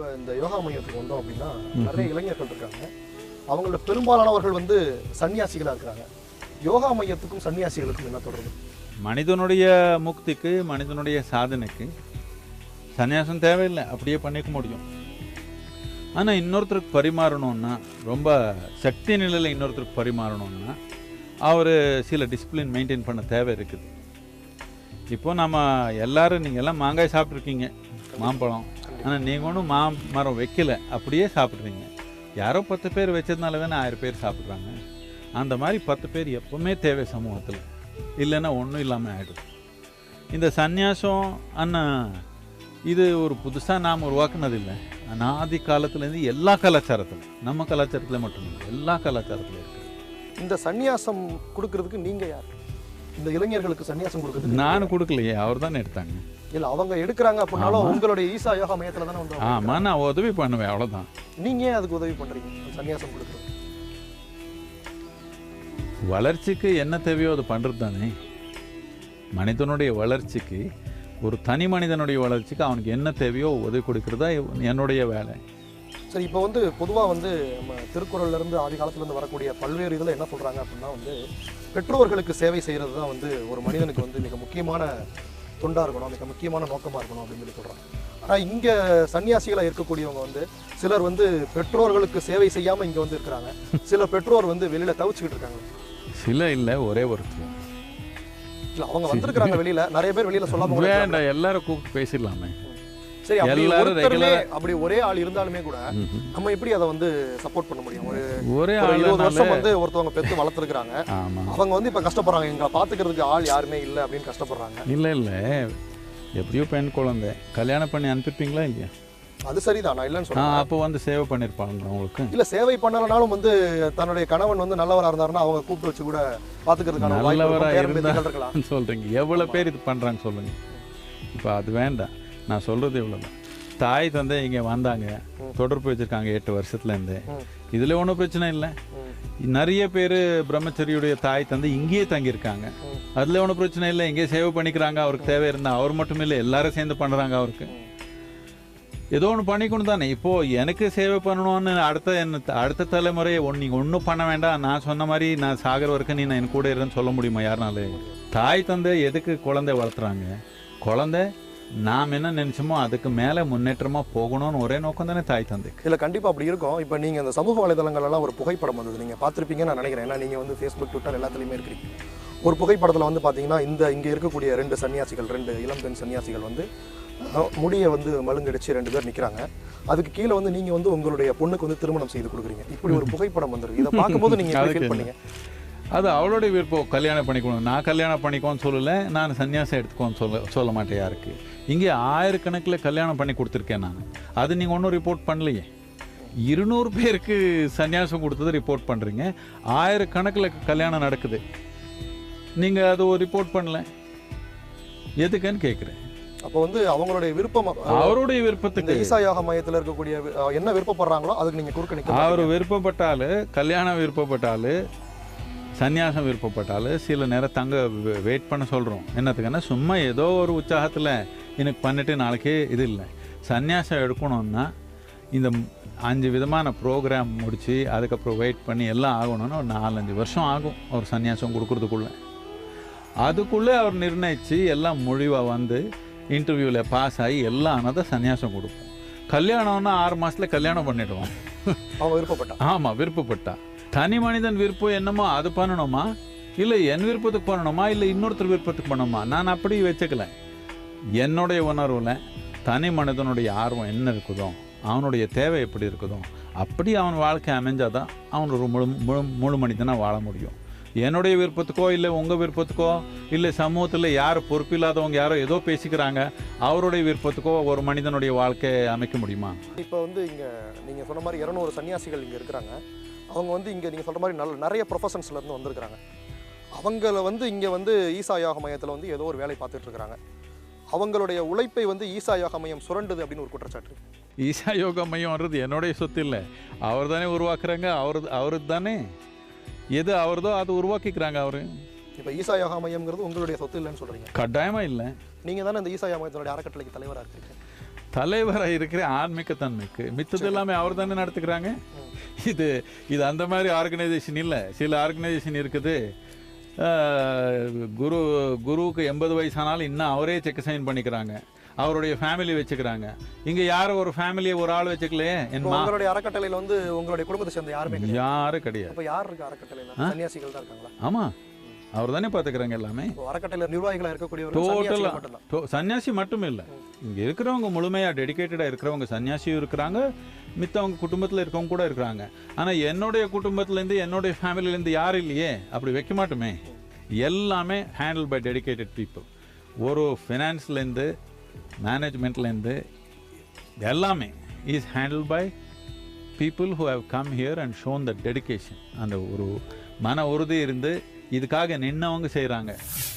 இப்போ இந்த யோகா மையத்துக்கு வந்தோம் அப்படின்னா நிறைய இளைஞர்கள் இருக்காங்க. அவங்களோட பெரும்பாலானவர்கள் வந்து சன்னியாசிகளாக இருக்கிறாங்க யோகா மையத்துக்கும் சன்னியாசிகளுக்கும் என்ன தொடர்பு? மனிதனுடைய முக்திக்கு மனிதனுடைய சாதனைக்கு சன்னியாசம் தேவையில்லை. அப்படியே பண்ணிக்க முடியும். ஆனால் இன்னொருத்தருக்கு பரிமாறணும்னா ரொம்ப சக்தி நிலையில் இன்னொருத்தருக்கு பரிமாறணும்னா அவர் சில டிசிப்ளின் மெயின்டைன் பண்ண தேவை இருக்குது. இப்போ நம்ம எல்லாரும் நீங்கள் எல்லாம் மாங்காய் சாப்பிட்ருக்கீங்க மாம்பழம். ஆனால் நீங்கள் ஒன்றும் மா மரம் வைக்கல. அப்படியே சாப்பிட்றீங்க. யாரோ பத்து பேர் வச்சதுனால தானே ஆயிரம் பேர் சாப்பிட்றாங்க. அந்த மாதிரி பத்து பேர் எப்பவுமே தேவை சமூகத்தில். இல்லைன்னா ஒன்றும் இல்லாமல் ஆகிடும் இந்த சந்நியாசம் அண்ணா இது ஒரு புதுசாக நாம் உருவாக்குனது இல்லை. அநாதி காலத்துலேருந்து எல்லா கலாச்சாரத்திலும் நம்ம கலாச்சாரத்தில் மட்டும் இல்லை எல்லா கலாச்சாரத்திலும் இருக்குது இந்த சன்னியாசம் கொடுக்கறதுக்கு நீங்க யார்? இந்த இளைஞர்களுக்கு சன்னியாசம் கொடுக்கறதுக்கு நான் கொடுக்கலையே அவர் தானே எடுத்தாங்க. இல்ல அவங்க எடுக்கிறாங்க அப்படின்னாலும் உங்களுடைய ஈசா யோகா மையத்துல தானே வந்து ஆமாம் நான் உதவி பண்ணுவேன் அவ்வளோதான் நீங்க ஏன் அதுக்கு உதவி பண்றீங்க? சன்னியாசம் கொடுக்குறது வளர்ச்சிக்கு என்ன தேவையோ அது பண்ணுறது தானே. மனிதனுடைய வளர்ச்சிக்கு ஒரு தனி மனிதனுடைய வளர்ச்சிக்கு அவனுக்கு என்ன தேவையோ உதவி கொடுக்கறதா என்னுடைய வேலை. சரி இப்போ வந்து பொதுவா வந்து நம்ம திருக்குறள்ல இருந்து ஆதி காலத்துல இருந்து வரக்கூடிய பல்வேறு இதுல என்ன சொல்றாங்க அப்படின்னா வந்து பெற்றோர்களுக்கு சேவை செய்யறது தான் வந்து ஒரு மனிதனுக்கு வந்து மிக முக்கியமான தொண்டா இருக்கணும் மிக முக்கியமான நோக்கமா இருக்கணும் அப்படின்னு சொல்லி சொல்றாங்க. ஆனா இங்க சன்னியாசிகளா இருக்கக்கூடியவங்க வந்து சிலர் வந்து பெற்றோர்களுக்கு சேவை செய்யாம இங்க வந்து இருக்கிறாங்க. சில பெற்றோர் வந்து வெளியில தவிச்சுக்கிட்டு இருக்காங்க. சில இல்லை ஒரே ஒருத்தர். இல்ல அவங்க வந்திருக்கிறாங்க வெளியில. நிறைய பேர் வெளியில சொல்லாம கூட இருக்காங்க. வேண்டாம் எல்லாரும் கூப்பிட்டு பேசிடலாமே. சரி அப்படி ஒருத்தருமே அப்படி ஒரே ஆள் இருந்தாலுமே கூட. நம்ம எப்படி அதை வந்து சப்போர்ட் பண்ண முடியும்? ஒரு ஒரே ஒரு இருபது வருஷம் வந்து ஒருத்தவங்க பெத்து வளர்த்துருக்காங்க அவங்க வந்து இப்ப கஷ்டப்படுறாங்க. எங்களை பாத்துக்கிறதுக்கு ஆள் யாருமே இல்லை அப்படின்னு கஷ்டப்படுறாங்க. இல்லை இல்லை. எப்படியோ பெண் குழந்தை. கல்யாணம் பண்ணி அனுப்பியிருப்பீங்களா இல்லையா? அது சரிதான். நான் இல்லைன்னு சொல்றேன். அப்போ வந்து சேவை பண்ணியிருப்பாங்க உங்களுக்கு? இல்ல சேவை பண்ணலனாலும் வந்து தன்னுடைய கணவன் வந்து நல்லவரா இருந்தாருன்னா அவங்க கூப்பிட்டு வச்சு கூட பாத்துக்கிறதுக்கான நல்லவரா இருந்தா பேத்திகள் இருக்கலாம். சொல்கிறீங்க எவ்வளோ பேர் இது பண்ணுறாங்க சொல்லுங்க. இப்போ அது வேண்டாம். நான் சொல்கிறது இவ்வளோதான் தாய் தந்தை இங்கே வந்தாங்க. தொடர்பு வச்சுருக்காங்க எட்டு வருஷத்துலேருந்து. இதில் ஒன்றும் பிரச்சனை இல்லை. நிறைய பேர் பிரம்மச்சரியுடைய தாய் தந்தை இங்கேயே தங்கியிருக்காங்க. அதில் ஒன்றும் பிரச்சனை இல்லை. இங்கே சேவை பண்ணிக்கிறாங்க. அவருக்கு தேவை இருந்தால் அவர் மட்டும் இல்லை. எல்லாரும் சேர்ந்து பண்ணுறாங்க அவருக்கு. ஏதோ ஒன்று பண்ணிக்கணும் தானே. இப்போது எனக்கு சேவை பண்ணணும்னு அடுத்த என்ன அடுத்த தலைமுறை ஒன்று நீங்கள் ஒன்றும் பண்ண வேண்டாம். நான் சொன்ன மாதிரி நான் சாகர் வரைக்கும் நீ நான் என் கூட இருன்னு சொல்ல முடியுமா? யாருனால தாய் தந்தை எதுக்கு குழந்தை வளர்த்துறாங்க? குழந்தை நாம் என்ன நினைச்சோமோ அதுக்கு மேலே முன்னேற்றமாக போகணும்னு ஒரே நோக்கம் தானே தாய் தந்தைக்கு. இல்ல கண்டிப்பா அப்படி இருக்கும். இப்போ நீங்க இந்த சமூக வலைதளங்கள் எல்லாம் ஒரு புகைப்படம் வந்தது. நீங்க பார்த்திருப்பீங்கன்னு நான் நினைக்கிறேன். ஏன்னா நீங்க வந்து ஃபேஸ்புக் ட்விட்டர் எல்லாத்துலயுமே இருக்கிறீங்க. ஒரு புகைப்படத்துல வந்து பாத்தீங்கன்னா இந்த இங்க இருக்கக்கூடிய ரெண்டு சன்னியாசிகள் ரெண்டு இளம்பெண் சன்னியாசிகள் வந்து முடியை வந்து மழுங்கடிச்சு ரெண்டு பேர் நிக்கிறாங்க. அதுக்கு கீழே வந்து நீங்க வந்து உங்களுடைய பொண்ணுக்கு வந்து திருமணம் செய்து கொடுக்குறீங்க. இப்படி ஒரு புகைப்படம் வந்திருக்கு. இதை பார்க்கும்போது நீங்க ஃபீல் பண்ணீங்க. அது அவளுடைய விருப்பம். கல்யாணம் பண்ணிக்கணும். நான் கல்யாணம் பண்ணிக்கோன்னு சொல்லலை. நான் சன்னியாசம் எடுத்துக்கோன்னு சொல்ல சொல்ல மாட்டேன் யாருக்கு. இங்கே ஆயிரக்கணக்கில் கல்யாணம் பண்ணி கொடுத்துருக்கேன் நான். அது நீங்கள் ஒன்றும் ரிப்போர்ட் பண்ணலையே. இருநூறு பேருக்கு சன்னியாசம் கொடுத்தது ரிப்போர்ட் பண்ணுறீங்க ஆயிரக்கணக்கில் கல்யாணம் நடக்குது. நீங்கள் அது ஒரு ரிப்போர்ட் பண்ணல. எதுக்குன்னு கேட்குறேன் அப்போ வந்து அவங்களுடைய விருப்பம் அவருடைய விருப்பத்துக்கு. ஈசா யோகா மையத்துல இருக்கக்கூடிய என்ன விருப்பப்படுறாங்களோ அதுக்கு நீங்க குறுக்க அவர் விருப்பப்பட்டால் கல்யாணம் விருப்பப்பட்டால் சந்நியாசம் விருப்பப்பட்டால் சில நேரம் தங்க வெயிட் பண்ண சொல்கிறோம் என்னத்துக்குன்னா சும்மா ஏதோ ஒரு உற்சாகத்தில் எனக்கு பண்ணிட்டு நாளைக்கே இது இல்லை. சந்நியாசம் எடுக்கணும்னா இந்த அஞ்சு விதமான ப்ரோக்ராம் முடித்து அதுக்கப்புறம் வெயிட் பண்ணி எல்லாம் ஆகணும்னா ஒரு நாலஞ்சு வருஷம் ஆகும் ஒரு சந்நியாசம் கொடுக்கறதுக்குள்ளே. அதுக்குள்ளே அவர் நிர்ணயித்து எல்லாம் முடிவாக வந்து இன்டர்வியூவில் பாஸ் ஆகி எல்லாம் ஆனதை சந்நியாசம் கொடுப்போம். கல்யாணம்னா ஆறு மாதத்தில் கல்யாணம் பண்ணிடுவோம் அவங்க விருப்பப்பட்டா ஆமாம் விருப்பப்பட்டா. தனி மனிதன் விருப்பம் என்னமோ அது பண்ணணுமா? இல்லை என் விருப்பத்துக்கு பண்ணணுமா? இல்லை இன்னொருத்தர் விருப்பத்துக்கு பண்ணணுமா? நான் அப்படி வச்சுக்கல. என்னுடைய உணர்வில் தனி மனிதனுடைய ஆர்வம் என்ன இருக்குதோ அவனுடைய தேவை எப்படி இருக்குதோ அப்படி அவன் வாழ்க்கை அமைஞ்சாதான் அவன் ஒரு முழு முழு முழு மனிதனாக வாழ முடியும். என்னுடைய விருப்பத்துக்கோ இல்லை உங்கள் விருப்பத்துக்கோ இல்லை சமூகத்தில் யார் பொறுப்பில்லாதவங்க யாரோ ஏதோ பேசிக்கிறாங்க அவருடைய விருப்பத்துக்கோ ஒரு மனிதனுடைய வாழ்க்கையை அமைக்க முடியுமா? இப்போ வந்து இங்கே நீங்கள் சொன்ன மாதிரி இரநூறு சன்னியாசிகள் இங்கே இருக்கிறாங்க. அவங்க வந்து இங்க நீங்க சொல்ற மாதிரி நல்ல நிறைய ப்ரொஃபஷன்ஸ்ல இருந்து வந்திருக்கிறாங்க. அவங்கள வந்து இங்க வந்து ஈசா யோக மையத்துல வந்து ஏதோ ஒரு வேலை பார்த்துட்டு இருக்காங்க அவங்களுடைய உழைப்பை வந்து ஈசா யோக மையம் சுரண்டுது அப்படின்னு ஒரு குற்றச்சாட்டு ஈசா யோகா மையம் வர்றது என்னுடைய சொத்து இல்லை. அவர் தானே உருவாக்குறாங்க அவரு அவரு தானே. எது அவர்தோ அதை உருவாக்கிக்கிறாங்க அவரு. இப்போ ஈசா யோகா மையம்ங்கிறது உங்களுடைய சொத்து இல்லைன்னு சொல்றீங்க. கட்டாயமா இல்லை. நீங்க தானே இந்த ஈசா யோகா மையத்தினுடைய அறக்கட்டளைக்கு தலைவராக இருக்கீங்க. தலைவராக இருக்கிற ஆன்மீக தன்மைக்கு மித்தது எல்லாமே அவர் தானே நடத்துக்கிறாங்க. இது இது அந்த மாதிரி ஆர்கனைசேஷன் இல்லை. சில ஆர்கனைசேஷன் இருக்குது. குரு குருவுக்கு எண்பது வயசானாலும் இன்னும் அவரே செக் சைன் பண்ணிக்கிறாங்க. அவருடைய ஃபேமிலி வச்சுக்கிறாங்க. இங்கே யாரும் ஒரு ஃபேமிலியை ஒரு ஆள் வச்சுக்கலையே என் உங்களுடைய அறக்கட்டளையில வந்து உங்களுடைய குடும்பத்தை சேர்ந்த யாருமே கிடையாது. யாரும் கிடையாது. யார் இருக்கு அறக்கட்டளையில? சன்னியாசிகள் தான் இருக்காங்களா? ஆமாம் அவர் தானே பார்த்துக்கிறாங்க எல்லாமே. இப்போ அறக்கட்டளையில நிர்வாகிகளா இருக்கக்கூடியவர்கள் Total-ஆ. சன்னியாசிகள் மட்டும்தான். டோ- சன்னியாசி மட்டும் இல்லை இங்கே இருக்கிறவங்க முழுமையாக டெடிகேட்டடாக இருக்கிறவங்க சன்னியாசியும் இருக்கிறாங்க மித்தவங்க குடும்பத்தில் இருக்கவங்க கூட இருக்கிறாங்க. ஆனால் என்னுடைய குடும்பத்துலேருந்து என்னுடைய ஃபேமிலிலேருந்து யாரும் இல்லையே? அப்படி வைக்க மாட்டோமே. எல்லாமே ஹேண்டில் பை டெடிகேட்டட் பீப்புள் ஒரு ஃபினான்ஸ்லேருந்து மேனேஜ்மெண்ட்லேருந்து எல்லாமே is handle by people who have come here and shown the dedication அந்த ஒரு மன உறுதி இருந்து இதுக்காக நின்னவங்க செய்கிறாங்க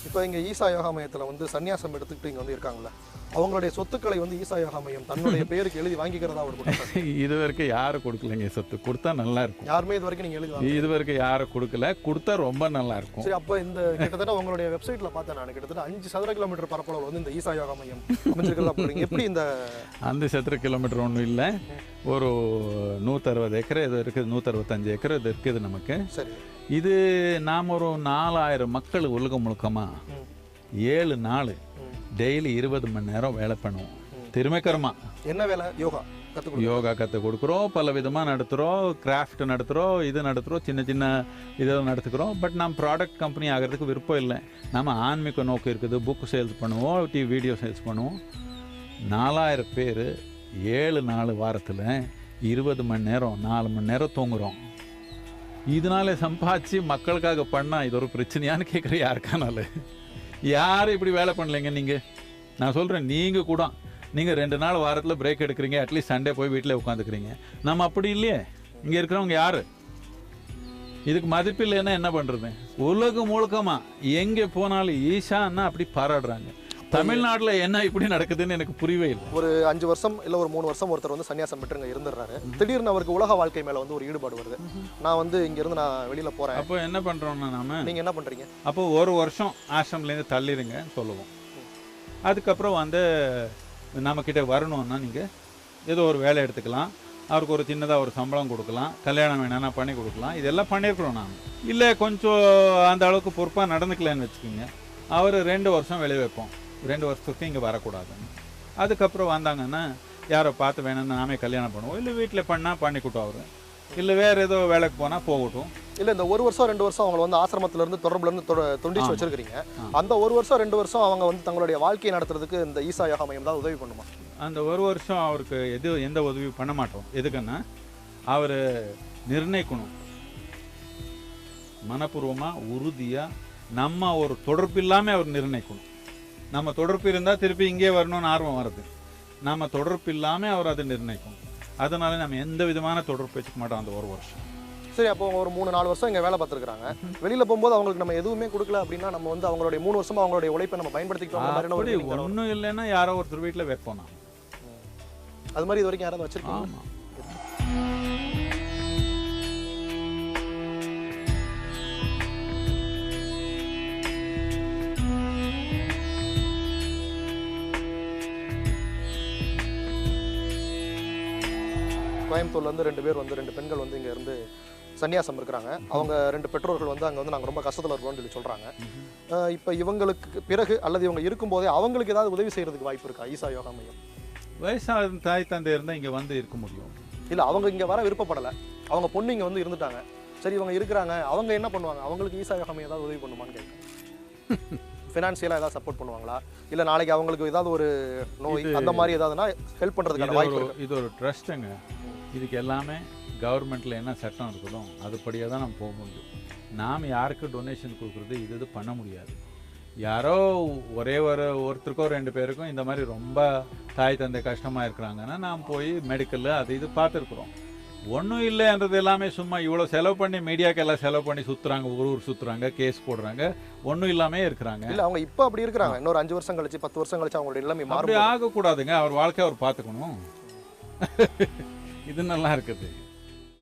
இப்போ இங்கே ஈசா யோகா மையத்தில் வந்து சன்னியாசம் எடுத்துக்கிட்டு இங்கே வந்து இருக்காங்களே அவங்களுடைய சொத்துக்களை வந்து ஈசா யோகா மையம் தன்னுடைய பேருக்கு எழுதி வாங்கிக்கிறதா ஒரு இது வரைக்கும் யாரும் கொடுக்கலைங்க சொத்து? கொடுத்தா நல்லா இருக்கும். யாருமே இது வரைக்கும் நீங்க எழுதி இது வரைக்கும் யாரும் கொடுக்கல. கொடுத்தா ரொம்ப நல்லா இருக்கும். சரி அப்போ இந்த கிட்டத்தட்ட உங்களுடைய வெப்சைட்ல பார்த்தேன் நான். கிட்டத்தட்ட அஞ்சு சதுர கிலோமீட்டர் பரப்பளவு வந்து இந்த ஈசா யோகா மையம் அமைஞ்சிருக்கிறதா போறீங்க எப்படி இந்த அந்த சதுர கிலோமீட்டர் ஒன்றும் இல்லை. ஒரு நூற்றறுபது ஏக்கர் இது இருக்குது நூற்றறுபத்தஞ்சு ஏக்கர் இது இருக்குது நமக்கு. சரி. இது நாம் ஒரு நாலாயிரம் மக்கள் உலகம் முழுக்கமா ம். ஏழு நாள். டெய்லி இருபது மணி நேரம் வேலை பண்ணுவோம். திறமைக்கரமா. என்ன வேலை? யோகா. யோகா கற்றுக் கொடுக்குறோம். பல விதமாக நடத்துகிறோம் கிராஃப்ட் நடத்துகிறோம் இது நடத்துகிறோம் சின்ன சின்ன இதெல்லாம் நடத்துக்கிறோம். பட் நம்ம ப்ராடக்ட் கம்பெனி ஆகிறதுக்கு விருப்பம் இல்லை. நம்ம ஆன்மீக நோக்கம் இருக்குது. புக்கு சேல்ஸ் பண்ணுவோம். டிவி வீடியோ சேல்ஸ் பண்ணுவோம். நாலாயிரம் பேர் ஏழு நாலு வாரத்தில் இருபது மணி நேரம் நாலு மணி நேரம் தூங்குறோம். இதனால சம்பாதிச்சு மக்களுக்காக பண்ணால் இது ஒரு பிரச்சனையான்னு கேட்குற யாருக்கானாலும். யாரும் இப்படி வேலை பண்ணலைங்க நீங்கள் நான் சொல்கிறேன் நீங்கள் கூட நீங்கள் ரெண்டு நாள் வாரத்தில் பிரேக் எடுக்கிறீங்க அட்லீஸ்ட் சண்டே போய் வீட்டில் உட்காந்துக்கிறீங்க. நம்ம அப்படி இல்லையே. இங்கே இருக்கிறவங்க யார்? இதுக்கு மதிப்பு இல்லைன்னா என்ன பண்ணுறது உலகம் முழுக்கமாக எங்கே போனாலும் ஈஷான்னா அப்படி பாராடுறாங்க தமிழ்நாட்டில் என்ன இப்படி நடக்குதுன்னு எனக்கு புரியவே இல்லை. ஒரு அஞ்சு வருஷம் இல்ல ஒரு மூணு வருஷம் ஒருத்தர் வந்து சன்னியாசம் பெற்றுங்க இருந்துடுறாரு. திடீர்னு அவருக்கு உலக வாழ்க்கை மேல வந்து ஒரு ஈடுபாடு வருது. நான் வந்து இங்க இருந்து நான் வெளியில போறேன். அப்போ என்ன பண்ணுறோம்னா நாம? நீங்க என்ன பண்றீங்க? அப்போ ஒரு வருஷம் ஆசிரம்லேருந்து தள்ளிடுங்கன்னு சொல்லுவோம். அதுக்கப்புறம் வந்து நம்மக்கிட்ட வரணும்னா நீங்கள் ஏதோ ஒரு வேலை எடுத்துக்கலாம். அவருக்கு ஒரு சின்னதாக ஒரு சம்பளம் கொடுக்கலாம். கல்யாணம் வேணாம்னா பண்ணி கொடுக்கலாம். இதெல்லாம் பண்ணியிருக்கிறோம் நாங்கள் இல்லை கொஞ்சம் அந்த அளவுக்கு பொறுப்பாக நடந்துக்கலன்னு வச்சுக்கோங்க. அவர் ரெண்டு வருஷம் வெளியே வைப்போம். ரெண்டு வருஷத்துக்கு இங்கே வரக்கூடாதுன்னு அதுக்கப்புறம் வந்தாங்கன்னா யாரை பார்த்து வேணும்னு நாமே கல்யாணம் பண்ணுவோம். இல்லை வீட்டில் பண்ணால் பண்ணிக்கிட்டோம் அவர் இல்லை வேறு ஏதோ வேலைக்கு போனால் போகட்டும். இல்ல இந்த ஒரு வருஷம் ரெண்டு வருஷம் அவங்க வந்து ஆசிரமத்துல இருந்து தொடர்புல இருந்து தொட- துண்டிச்சு ஆ. அந்த ஒரு வருஷம் ரெண்டு வருஷம் அவங்க வந்து தங்களுடைய வாழ்க்கையை நடத்துறதுக்கு இந்த ஈசா யோகா மையம் தான் உதவி பண்ணுமா? அந்த ஒரு வருஷம் அவருக்கு எது எந்த உதவி பண்ண மாட்டோம். எதுக்குன்னா அவர் நிர்ணயிக்கணும். மனப்பூர்வமாக உறுதியாக நம்ம ஒரு தொடர்பு இல்லாமல் அவர் நிர்ணயிக்கணும். நம்ம தொடர்பு இருந்தால் திருப்பி இங்கே வரணும்னு ஆர்வம் வருது நம்ம தொடர்பு இல்லாமல் அவர் அதை நிர்ணயிக்கணும் அதனால நம்ம எந்த விதமான தொடர்பு வச்சுக்க மாட்டோம் அந்த ஒரு வருஷம். சரி அப்போ ஒரு மூணு நாலு வருஷம் இங்க வேலை பார்த்துருக்காங்க வெளியில போகும்போது அவங்களுக்கு நம்ம எதுவுமே கொடுக்கல அப்படின்னா நம்ம வந்து அவங்களுடைய மூணு வருஷமா அவங்களுடைய உழைப்பை நம்ம பயன்படுத்திக்கிட்டோம். ஒன்றும் இல்லைன்னா யாரோ ஒருத்தர் வீட்டில் வைப்போம் நான் அது மாதிரி இது வரைக்கும் யாராவது வச்சிருக்கீங்க ஆமாம் கோயம்புத்தூர்ல இருந்து ரெண்டு பேர் வந்து ரெண்டு பெண்கள் வந்து இங்க இருந்து சன்னியாசம் இருக்கிறாங்க. அவங்க ரெண்டு பெற்றோர்கள் வந்து அங்க வந்து நாங்க ரொம்ப கஷ்டத்துல இருக்கோம்னு சொல்லி சொல்றாங்க. அஹ் இப்ப இவங்களுக்கு பிறகு அல்லது இவங்க இருக்கும்போதே அவங்களுக்கு ஏதாவது உதவி செய்யறதுக்கு வாய்ப்பு இருக்கா? ஈசா யோகா மையம். வயசான தாய் தந்தை இருந்தால் இங்கே வந்து இருக்க முடியும். இல்ல அவங்க இங்க வர விருப்பப்படல. அவங்க பொண்ணு இங்க வந்து இருந்துட்டாங்க. சரி இவங்க இருக்கிறாங்க. அவங்க என்ன பண்ணுவாங்க? அவங்களுக்கு ஈசா யோகா மையம் ஏதாவது உதவி பண்ணுமான்னு கேட்குறேன் ஃபினான்ஷியலாக ஏதாவது சப்போர்ட் பண்ணுவாங்களா? இல்ல நாளைக்கு அவங்களுக்கு ஏதாவது ஒரு நோய் அந்த மாதிரி ஏதாவதுனா ஹெல்ப் பண்றதுக்கான இது வாய்ப்பு இது ஒரு ட்ரஸ்ட்டுங்க இதுக்கு எல்லாமே கவர்மெண்ட்டில் என்ன சட்டம் இருக்குதோ அதுபடியாக தான் நம்ம போக முடியும். நாம் யாருக்கு டொனேஷன் கொடுக்குறது? இது இது பண்ண முடியாது. யாரோ ஒரே ஒரு ஒருத்தருக்கோ ரெண்டு பேருக்கும் இந்த மாதிரி ரொம்ப தாய் தந்தை கஷ்டமாக இருக்கிறாங்கன்னா நாம் போய் மெடிக்கல் அது இது பார்த்துருக்குறோம். ஒன்றும் இல்லைன்றது எல்லாமே சும்மா இவ்வளோ செலவு பண்ணி மீடியாக்கெல்லாம் செலவு பண்ணி சுற்றுறாங்க ஊர் ஊர் சுற்றுறாங்க கேஸ் போடுறாங்க ஒன்றும் இல்லாமே இருக்கிறாங்க. இல்ல அவங்க இப்ப அப்படி இருக்கிறாங்க. இன்னொரு அஞ்சு வருஷம் கழிச்சு பத்து வருஷம் கழிச்சு அவங்களுடைய எல்லாமே அப்படி மாறும் ஆகக்கூடாதுங்க. அவர் வாழ்க்கை அவர் பார்த்துக்கணும். இது நல்லா இருக்குது.